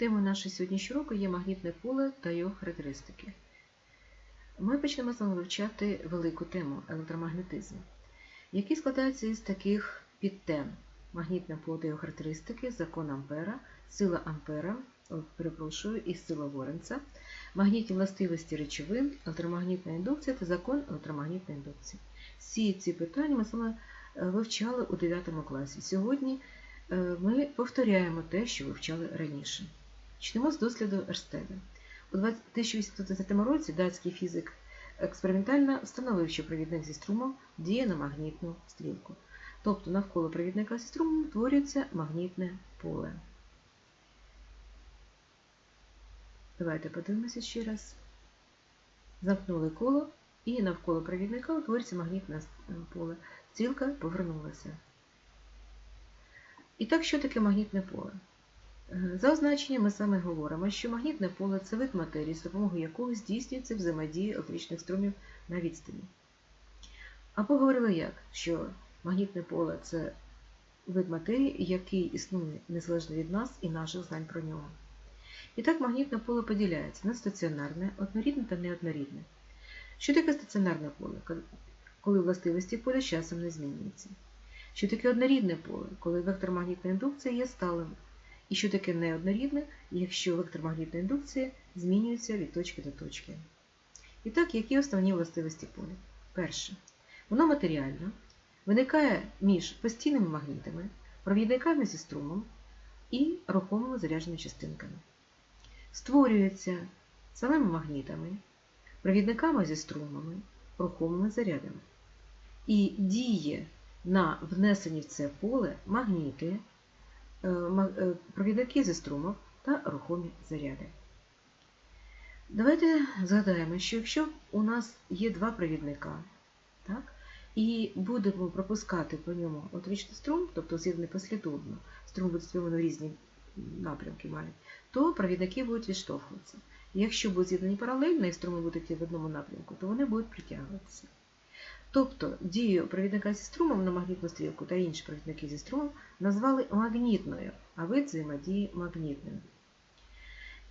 Темою нашої сьогоднішнього року є магнітне поле та його характеристики. Ми почнемо з вами вивчати велику тему електромагнетизм, який складається із таких підтем: магнітне поле та його характеристики, закон Ампера, сила Ампера, перепрошую, і сила Лоренца, магнітні властивості речовин, електромагнітна індукція та закон електромагнітної індукції. Всі ці питання ми саме вивчали у 9 класі. Сьогодні е, ми повторяємо те, що вивчали раніше. Почнемо з досліду Ерстеда. У 1820 році датський фізик експериментально встановив, що провідник зі струмом діє на магнітну стрілку. Тобто навколо провідника зі струмом утворюється магнітне поле. Давайте подивимося ще раз. Замкнули коло і навколо провідника утворюється магнітне поле. Стрілка повернулася. І так, що таке магнітне поле? За означенням ми саме говоримо, що магнітне поле це вид матерії, з допомогою якого здійснюється взаємодія електричних струмів на відстані. А поговорили як? Що магнітне поле це вид матерії, який існує незалежно від нас і наших знань про нього. І так магнітне поле поділяється на стаціонарне, однорідне та неоднорідне. Що таке стаціонарне поле? Коли властивості поля часом не змінюються. Що таке однорідне поле, коли вектор магнітної індукції є сталим. І що таке неоднорідне, якщо електромагнітна індукція змінюється від точки до точки. І так, які основні властивості поля? Перше. Воно матеріально, виникає між постійними магнітами, провідниками зі струмом і рухомими зарядженими частинками. Створюється самими магнітами, провідниками зі струмами, рухомими зарядами. І діє на внесені в це поле магніти. Провідники зі струмов та рухомі заряди. Давайте згадаємо, що якщо у нас є два провідника, так, і будемо пропускати по ньому електричний струм, тобто з'єднаний послідовно, струм буде спрямований в різні напрямки то провідники будуть відштовхуватися. Якщо будуть з'єднані паралельно і струми будуть в одному напрямку, то вони будуть притягуватися. Тобто дію провідника зі струмом на магнітну стрілку та інші провідники зі струмом назвали магнітною, а вид взаємодії магнітним.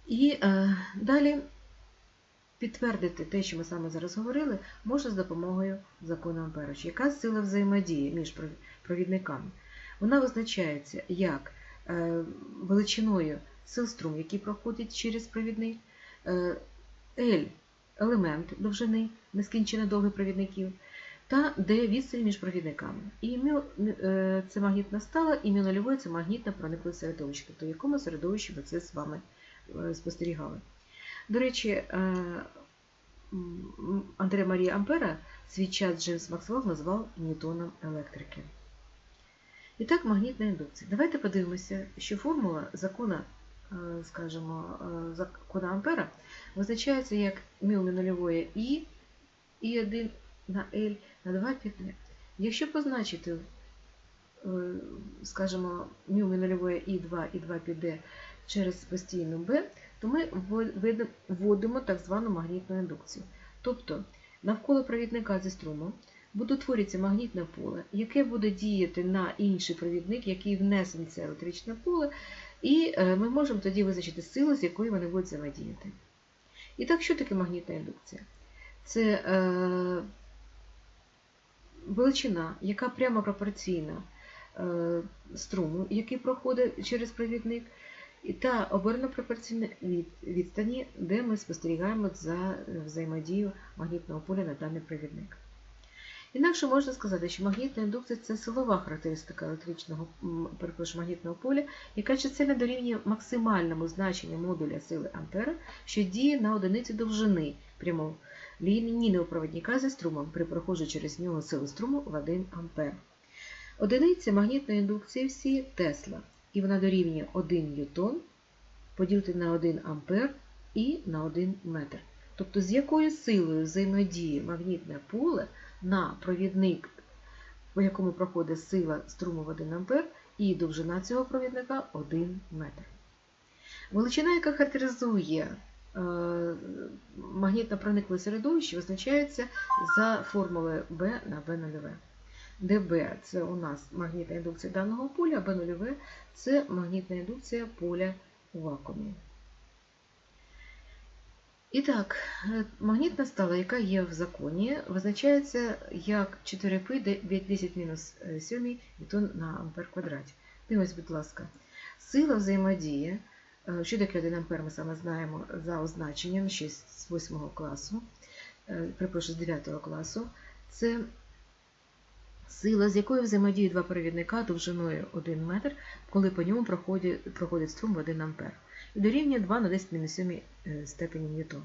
І е, далі підтвердити те, що ми саме зараз говорили, можна з допомогою закону Ампера. Яка сила взаємодії між провідниками? Вона визначається як е, величиною сил струм, які проходять через провідник, е, L елемент довжини нескінченно довгих провідників та де відстань між провідниками. І е, це магнітна стала, і мю це магнітне проникле середовище, тобто в якому середовищі ми це з вами е, спостерігали. До речі, е, Андре Марія Ампера свій час Джеймс Максвелл назвав Ньютоном електрики. І так, магнітна індукція. Давайте подивимося, що формула закона, скажімо, закона Ампера визначається як мю нульової І, І1 на L на 2 під Якщо позначити, скажімо, μ нульової і 2 і 2 під через постійну B, то ми вводимо так звану магнітну індукцію. Тобто навколо провідника зі струмом буде утворюватися магнітне поле, яке буде діяти на інший провідник, який внесений це електричне поле, і ми можемо тоді визначити силу, з якою вони будуть взаємодіяти. І так, що таке магнітна індукція? Це е, величина, яка прямо пропорційна е, струму, який проходить через провідник, та обернено пропорційна від відстані, де ми спостерігаємо за взаємодією магнітного поля на даний провідник. Інакше можна сказати, що магнітна індукція це силова характеристика електричного магнітного поля, яка чисельно дорівнює максимальному значенню модуля сили Ампера, що діє на одиниці довжини прямого лінійного проводника зі струмом при проходжу через нього сили струму в 1 А. Одиниця магнітної індукції всі Тесла, і вона дорівнює 1 ньютон поділити на 1 ампер і на 1 метр. Тобто, з якою силою взаємодіє магнітне поле на провідник, по якому проходить сила струму в 1 ампер, і довжина цього провідника 1 метр. Величина, яка характеризує магнітно проникле середовище визначається за формулою B на B0. Де B це у нас магнітна індукція даного поля, а B0 це магнітна індукція поля у вакуумі. І так, е, магнітна стала, яка є в законі, визначається як 4π 10 мінус 7 ньютон на ампер квадраті. Дивимось, будь ласка, сила взаємодії, е, Е, що таке 1 ампер, ми саме знаємо за означенням 6 з 8 класу, е, перепрошую, з 9 класу. Це сила, з якою взаємодіють два провідника довжиною 1 метр, коли по ньому проходить проходить струм в 1 ампер. І дорівнює 2 на 10 7 е, степені ньютон.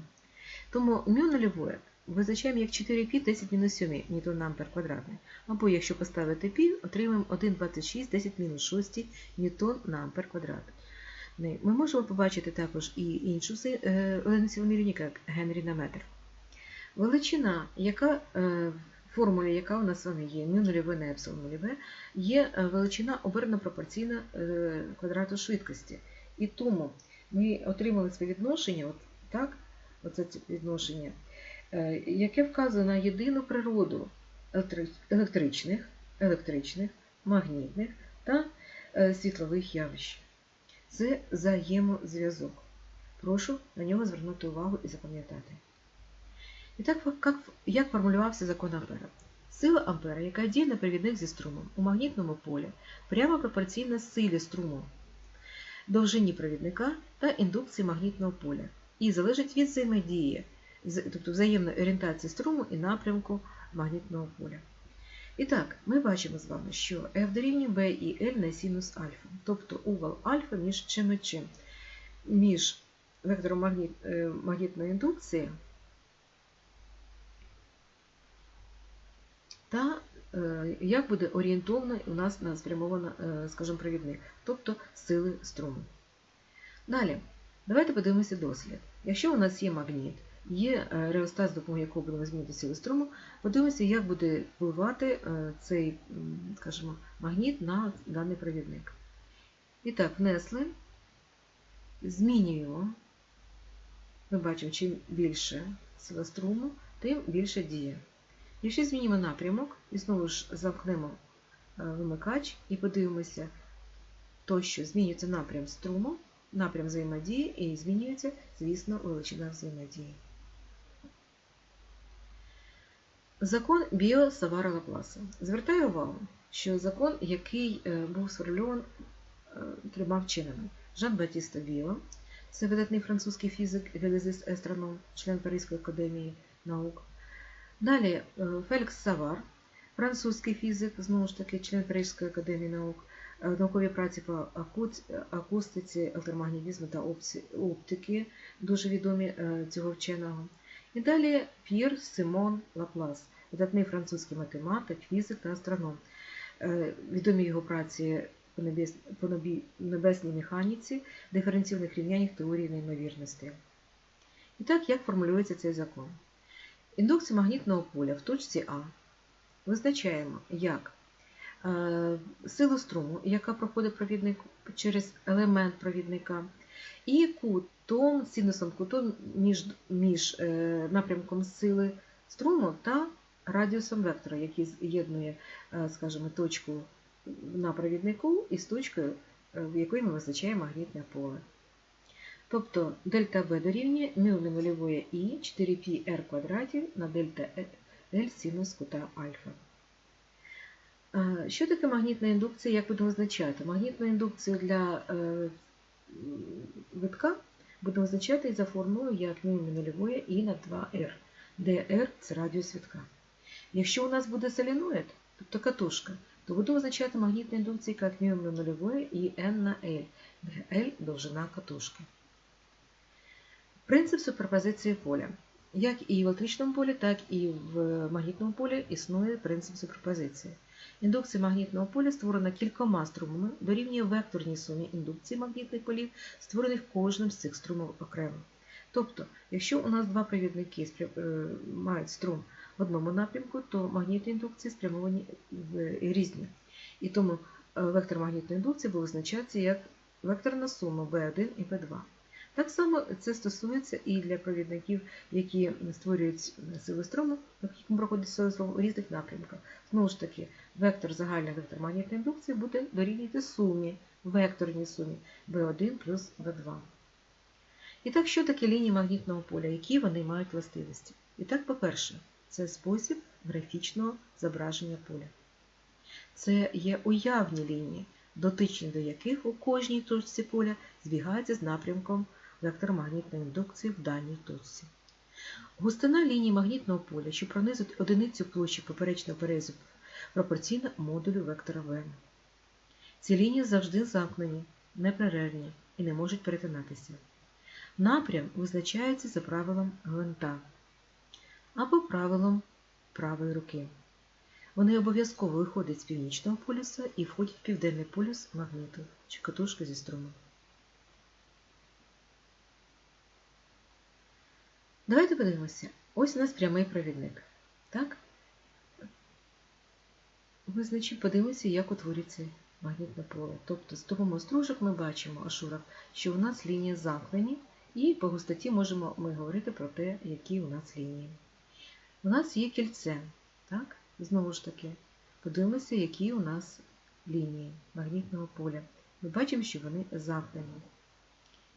Тому мю нульове визначаємо як 4 π 10 7 ньютон ампер квадратний. Або якщо поставити π, отримаємо 1,26 10 6 ньютон на ампер квадратний. Ми можемо побачити також і іншу одиницю вимірювання, як Генрі на метр. Величина, яка в формулі, яка у нас з вами є, μ нульове на епсилон нульове, є величина обернено пропорційна квадрату швидкості. І тому ми отримали співвідношення, от так, оце відношення, яке вказує на єдину природу електричних, електричних, магнітних та світлових явищ. Це взаємозв'язок. Прошу на нього звернути увагу і запам'ятати. І так, як формулювався закон Ампера? Сила Ампера, яка діє на провідник зі струмом у магнітному полі, прямо пропорційна силі струму, довжині провідника та індукції магнітного поля, і залежить від взаємодії, тобто взаємної орієнтації струму і напрямку магнітного поля. І так, ми бачимо з вами, що F дорівнює B і L на синус альфа, тобто угол альфа між чим і чим, між вектором магніт, магнітної індукції та як буде орієнтовано у нас на спрямовано, скажімо, провідник, тобто сили струму. Далі, давайте подивимося дослід. Якщо у нас є магніт, є реостат, з допомогою якого будемо змінити сили струму, подивимося, як буде впливати цей скажімо, магніт на даний провідник. І так, внесли, змінюємо. Ми бачимо, чим більше сила струму, тим більше діє. Якщо змінимо напрямок і знову ж замкнемо вимикач і подивимося, то що змінюється напрям струму, напрям взаємодії і змінюється, звісно, величина взаємодії. Закон біо Савара Лапласа. Звертаю увагу, що закон, який був сформульований трьома вченими. Жан Батіста Біо, це видатний французький фізик, геодезист астроном, член Паризької академії наук. Далі Фелікс Савар, французький фізик, знову ж таки, член Паризької академії наук, наукові праці по акустиці, електромагнетизму та оптики, дуже відомі цього вченого. І далі П'єр Симон Лаплас, видатний французький математик, фізик та астроном. Відомі його праці по небесній механіці, диференційних рівняннях теорії неймовірності. І так, як формулюється цей закон? Індукцію магнітного поля в точці А визначаємо як силу струму, яка проходить провідник через елемент провідника, і кутом, синусом кутом між, між напрямком сили струму та радіусом вектора, який з'єднує, скажімо, точку на провіднику із точкою, в якої ми визначаємо магнітне поле. Тобто дельта B дорівнює на нульової і 4πr квадратів на дельта L синус кута альфа. Що таке магнітна індукція, як будемо визначати? Магнітну індукцію для витка будемо визначати за формулою μ на нульової і на 2r, де r – це радіус витка. Якщо у нас буде соленоїд, тобто катушка, то буду визначати магнітну індукцію як на нульової і n на L, де L – довжина катушки. Принцип суперпозиції поля. Як і в електричному полі, так і в магнітному полі існує принцип суперпозиції. Індукція магнітного поля створена кількома струмами, дорівнює векторній сумі індукції магнітних полів, створених кожним з цих струмів окремо. Тобто, якщо у нас два провідники мають струм в одному напрямку, то магнітні індукції спрямовані в різні. І тому вектор магнітної індукції буде визначатися як векторна сума B1 і B2. Так само це стосується і для провідників, які створюють сили струму, яким проходить сили струму у різних напрямках. Знову ж таки, вектор загальний вектор магнітної індукції буде дорівнювати сумі векторній сумі V1 плюс V2. І так, що таке лінії магнітного поля, які вони мають властивості? І так, по-перше, це спосіб графічного зображення поля. Це є уявні лінії, дотичні до яких у кожній точці поля збігаються з напрямком електромагнітної індукції в даній точці. Густина лінії магнітного поля, що пронизують одиницю площі поперечного перерізу, пропорційна модулю вектора В. Ці лінії завжди замкнені, непререльні і не можуть перетинатися. Напрям визначається за правилом гвинта або правилом правої руки. Вони обов'язково виходять з північного полюса і входять в південний полюс магніту чи катушки зі струмом. Давайте подивимося. Ось у нас прямий провідник. Так? Визначимо, подивимося, як утворюється магнітне поле. Тобто з того стружок ми бачимо ашурах, що у нас лінії замкнені, і по густоті можемо ми говорити про те, які у нас лінії. У нас є кільце. Так? Знову ж таки, подивимося, які у нас лінії магнітного поля. Ми бачимо, що вони замкнені.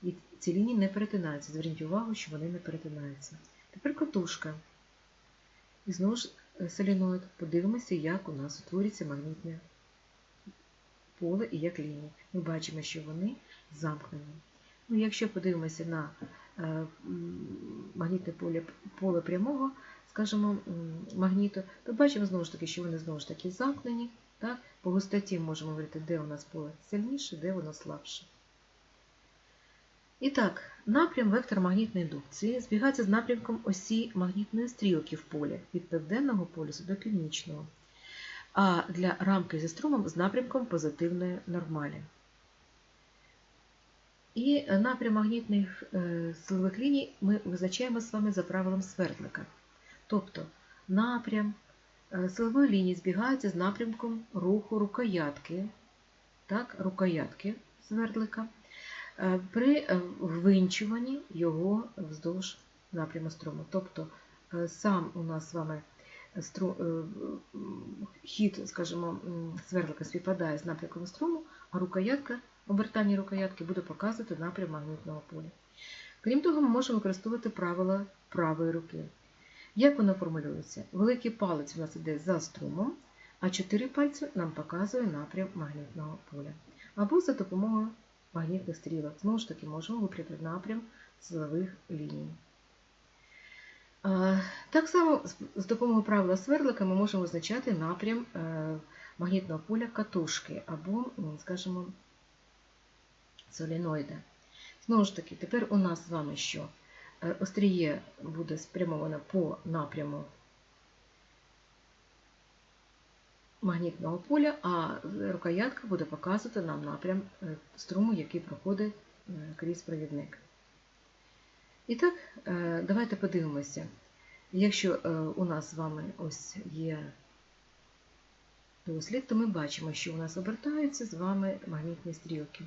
І ці лінії не перетинаються. Зверніть увагу, що вони не перетинаються. Тепер катушка. І знову ж соліноїд. Подивимося, як у нас утворюється магнітне поле і як лінії. Ми бачимо, що вони замкнені. Ну, Якщо подивимося на е, магнітне поле, поле прямого, скажімо, магніту, то бачимо знову ж таки, що вони знову ж таки замкнені. Так? По густоті можемо говорити, де у нас поле сильніше, де воно слабше. І так, напрям вектор магнітної індукції збігається з напрямком осі магнітної стрілки в полі від південного полюсу до північного, а для рамки зі струмом з напрямком позитивної нормалі. І напрям магнітних е, силових ліній ми визначаємо з вами за правилом свердлика. Тобто напрям е, силової лінії збігається з напрямком руху рукоятки, так, рукоятки свердлика при е, ввинчуванні його вздовж напряму струму. Тобто е, сам у нас з вами хід, скажімо, свердлика співпадає з напрямком струму, а рукоятка, обертання рукоятки буде показувати напрям магнітного поля. Крім того, ми можемо використовувати правила правої руки. Як воно формулюється? Великий палець у нас йде за струмом, а чотири пальці нам показує напрям магнітного поля. Або за допомогою магнітних стрілок. Знову ж таки, можемо випрямити напрям силових ліній. Так само з допомогою правила свердлика ми можемо визначати напрям магнітного поля катушки або, скажімо, соліноїда. Знову ж таки, тепер у нас з вами що? Е, остріє буде спрямовано по напряму магнітного поля, а рукоятка буде показувати нам напрям е, струму, який проходить е, крізь провідник. І так, е, давайте подивимося. Якщо у нас з вами ось є дослід, то ми бачимо, що у нас обертаються з вами магнітні стрілки.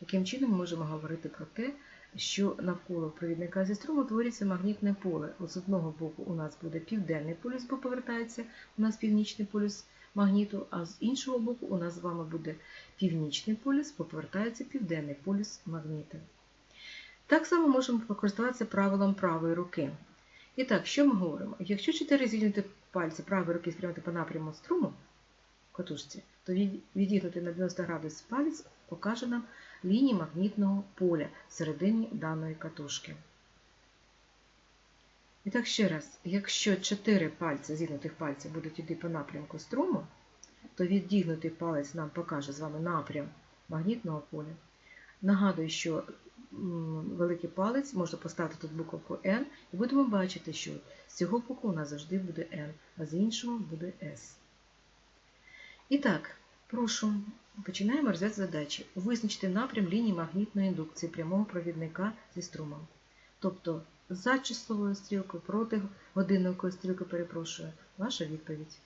Таким чином, ми можемо говорити про те, що навколо провідника зі струму твориться магнітне поле. От з одного боку у нас буде південний полюс, бо повертається у нас північний полюс магніту, а з іншого боку у нас з вами буде північний полюс, повертається південний полюс магніта. Так само можемо покористуватися правилом правої руки. І так, що ми говоримо? Якщо 4 зігнути пальці правої руки спрямити по напряму струму катушці, то відігнути на 90 градусів палець покаже нам лінії магнітного поля всередині даної катушки. І так ще раз, якщо 4 пальці зігнутих пальців будуть йти по напрямку струму, то віддігнутий палець нам покаже з вами напрям магнітного поля. Нагадую, що великий палець можна поставити тут буковку N, і будемо бачити, що з цього боку у нас завжди буде N, а з іншого буде S. І так, прошу, починаємо розв'язати задачі. Визначити напрям лінії магнітної індукції прямого провідника зі струмом. Тобто за часовою стрілкою, проти годинникової стрілки, перепрошую, ваша відповідь.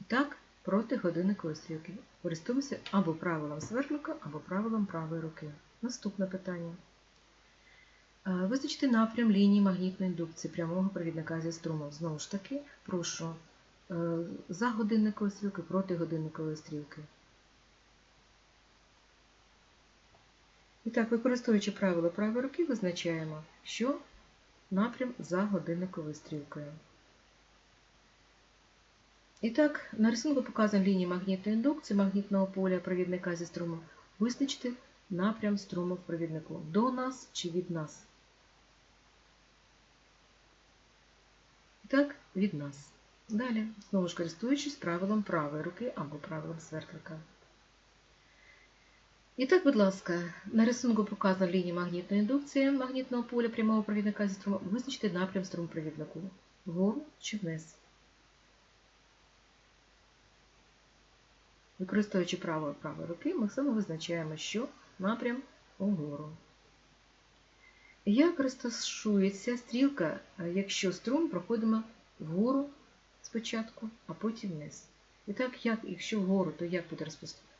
І так, проти годинникової стрілки. Користуємося або правилом свердлика, або правилом правої руки. Наступне питання. Визначити напрям лінії магнітної індукції прямого провідника зі струмом. Знову ж таки, прошу е, за годинникової стрілки, проти годинникової стрілки. І так, використовуючи правило правої руки, визначаємо, що напрям за годинниковою стрілкою. І так, на рисунку показано лінії магнітної індукції магнітного поля провідника зі струмом. Визначити напрям струму в провіднику до нас чи від нас. І так, від нас. Далі, знову ж користуючись правилом правої руки або правилом свердлика. І так, будь ласка, на рисунку показано лінії магнітної індукції магнітного поля прямого провідника зі струмом. Визначити напрям струмпровіднику вгору чи вниз. Використовуючи право правої руки, ми саме визначаємо, що напрям угору. Як розташується стрілка, якщо струм проходимо вгору спочатку, а потім вниз? І так, як, якщо вгору, то як буде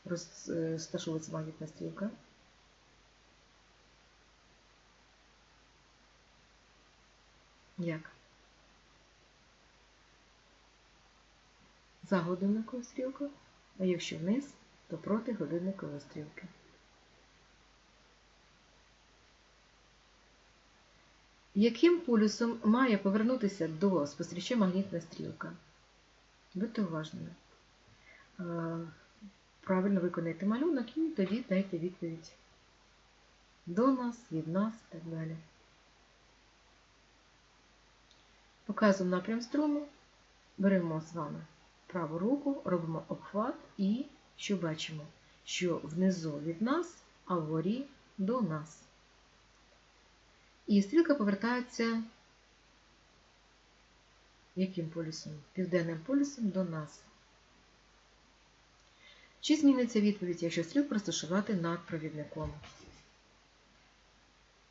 розташовуватися магнітна стрілка? Як? За годинниковою стрілкою, а якщо вниз, то проти годинникової стрілки. Яким полюсом має повернутися до спостерігача магнітна стрілка? Будьте уважними. Правильно виконайте малюнок і тоді дайте відповідь до нас, від нас і так далі. Показуємо напрям струму, беремо з вами праву руку, робимо обхват і що бачимо? Що внизу від нас, а вгорі до нас. І стрілка повертається яким полюсом? Південним полюсом до нас. Чи зміниться відповідь, якщо стрілку розташувати над провідником?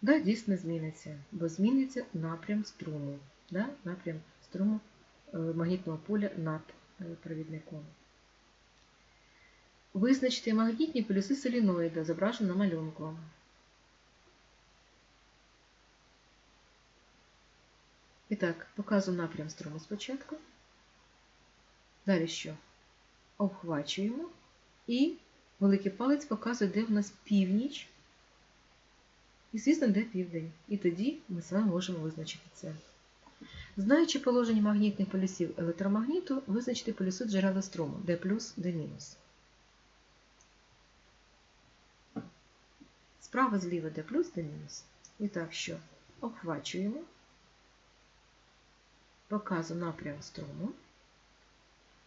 Да, дійсно зміниться, бо зміниться напрям струму. Да? Напрям струму магнітного поля над провідником. Визначте магнітні полюси соліноїда, зображено на малюнку. І так, показую напрям струму спочатку. Далі що? Обхвачуємо. І великий палець показує, де в нас північ. І, звісно, де південь. І тоді ми з вами можемо визначити це. Знаючи положення магнітних полюсів електромагніту, визначити полюси джерела струму D плюс, D мінус. Справа зліва D плюс, D мінус. І так, що обхвачуємо, показую напрям струму.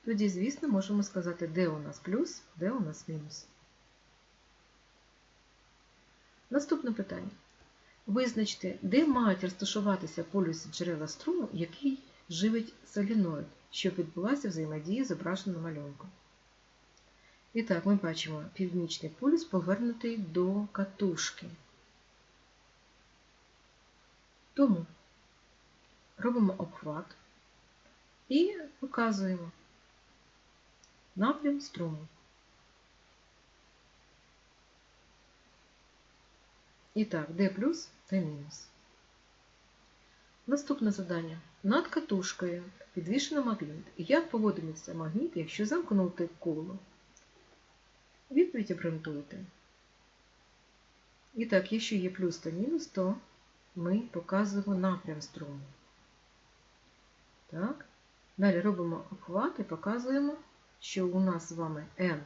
Тоді, звісно, можемо сказати, де у нас плюс, де у нас мінус. Наступне питання. Визначте, де мають розташуватися полюси джерела струму, який живить соліноїд, щоб відбулася взаємодія зображена на малюнку. І так, ми бачимо північний полюс повернутий до катушки. Тому робимо обхват і показуємо напрям струму. І так, D плюс, D мінус. Наступне завдання. Над катушкою підвішено магніт. Як поводиться магніт, якщо замкнути коло? Відповідь обґрунтуйте. І так, якщо є плюс та мінус, то ми показуємо напрям струму. Так. Далі робимо обхват і показуємо, що у нас з вами N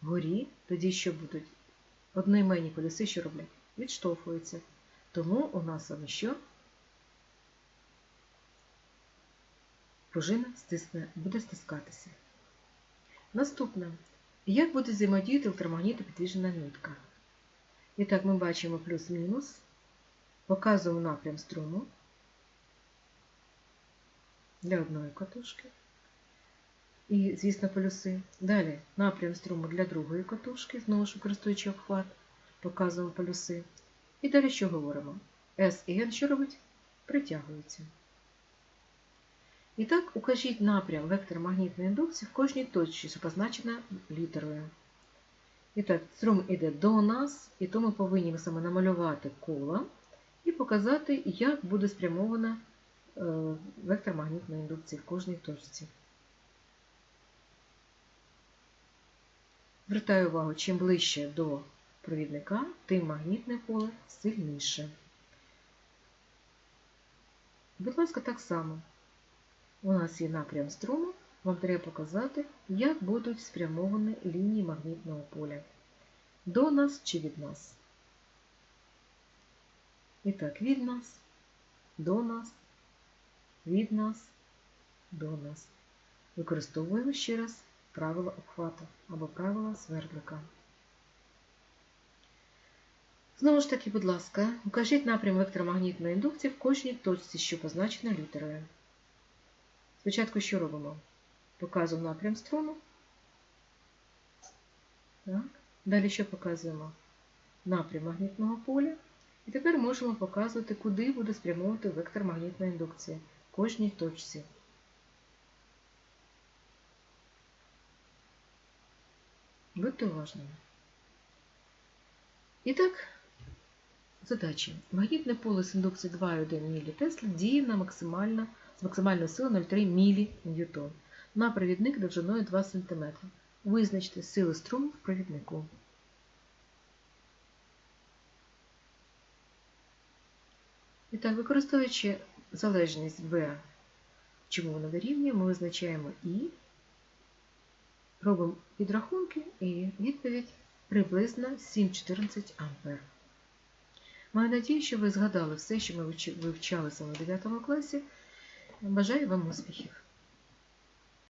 горі, тоді що будуть одноіменні полюси, що роблять? Відштовхуються. Тому у нас саме що? Пружина стисне, буде стискатися. Наступне. Як буде взаємодіяти електромагнітно підвіжена нитка? І так, ми бачимо плюс-мінус, показуємо напрям струму для одної катушки. І, звісно, полюси. Далі напрям струму для другої катушки, знову ж використовуючи обхват, показуємо полюси. І далі що говоримо? S і N що робить? Притягуються. І так, укажіть напрям вектор індукції в кожній точці, що позначена літерою. І так, струм іде до нас, і то ми повинні саме намалювати коло і показати, як буде спрямована вектор магнітної індукції в кожній точці. Звертаю увагу, чим ближче до провідника, тим магнітне поле сильніше. Будь ласка, так само. У нас є напрям струму, вам треба показати, як будуть спрямовані лінії магнітного поля. До нас чи від нас. І так, від нас, до нас, від нас, до нас. Використовуємо ще раз правило обхвату або правило свердлика. Знову ж таки, будь ласка, укажіть напрям електромагнітної індукції в кожній точці, що позначена літерою. Спочатку що робимо? Показуємо напрям струму. Так. Далі що показуємо? Напрям магнітного поля. І тепер можемо показувати, куди буде спрямовувати вектор магнітної індукції в кожній точці. Будьте уважними. І так, задачі. Магнітне поле з індукції 2,1 мілітесла діє на максимально, з максимальною силою 0,3 мН на провідник довжиною 2 см. Визначте сили струму в провіднику. І так, використовуючи залежність В, чому вона дорівнює, ми визначаємо І, робимо підрахунки і відповідь приблизно 7,14 А. Маю надію, що ви згадали все, що ми вивчали саме в 9 класі. Бажаю вам успіхів!